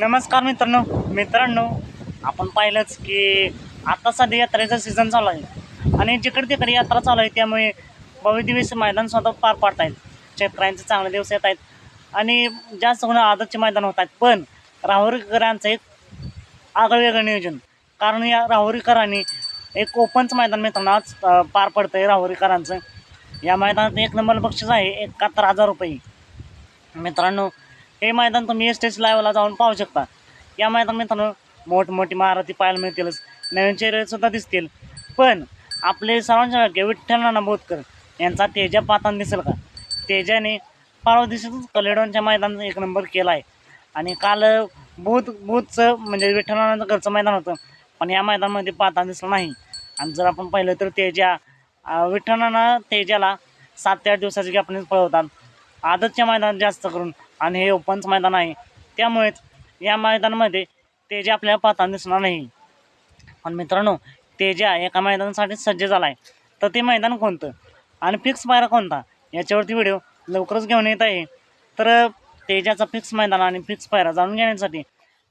नमस्कार मित्रांनो. मित्रांनो आपण पाहिलंच की आता सध्या यात्रेचा सीझन चालू आहे. आणि जिकडे तिकडे यात्रा चालू आहे त्यामुळे भव्य दिवस मैदान स्वतः पार पाडत आहेत शेतकऱ्यांचे चांगले दिवस येत आहेत आणि जास्त करून आदतचे मैदान होत आहेत. पण राहुरीकरांचं एक आगळंवेगळं नियोजन. कारण या राहुरीकरांनी एक ओपनचं मैदान मित्रांनो आज पार पडतं आहे राहुरीकरांचं. या मैदानात एक नंबर बक्षीस आहे एकाहत्तर हजार रुपये. मित्रांनो हे मैदान तुम्ही एस्टेज टी लाईव्हला जाऊन पाहू शकता. या मैदान मित्रांनो मोठमोठी महारथी पाहायला मिळतीलच नवीन चेहरेसुद्धा दिसतील. पण आपले सर्वांच्या वाक्य विठ्ठल नाना बोधकर यांचा तेजा पातान दिसेल का? तेजाने पारव दिवशीच कलेडॉनच्या मैदान एक नंबर केला आहे. आणि काल बूथ बूथचं म्हणजे विठ्ठल नानाचं घरचं मैदान होतं. पण या मैदानामध्ये पाहताना दिसलं नाही. आणि जर आपण पाहिलं तर तेजा अं, विठ्ठल नाना तेजाला सात ते आठ दिवसाची गॅपनेच पळवतात. आदतच्या मैदानात जास्त करून आणि हे ओपनच मैदान आहे. त्यामुळेच या मैदानामध्ये तेजा आपल्याला पाहताना दिसणार नाही. पण मित्रांनो तेजा एका मैदानासाठी सज्ज झाला आहे तर ते मैदान कोणतं? आणि फिक्स पायरा कोणता? याच्यावरती व्हिडिओ लवकरच घेऊन येत आहे. तर तेजाचा फिक्स मैदान आणि फिक्स पायरा जाणून घेण्यासाठी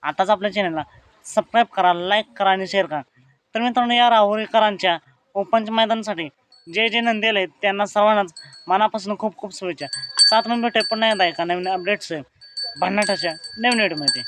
आताच आपल्या चॅनलला सबस्क्राईब करा लाईक करा आणि शेअर करा. तर मित्रांनो या राहुरीकरांच्या ओपनच्या मैदानासाठी जे जे नंदेल आहेत त्यांना सर्वांनाच मनापासून खूप खूप शुभेच्छा. सात नंबर भेटे पुन्हा एकदा एका नवीन अपडेट्स भन्नाटाच्या नवीन व्हिडिओमध्ये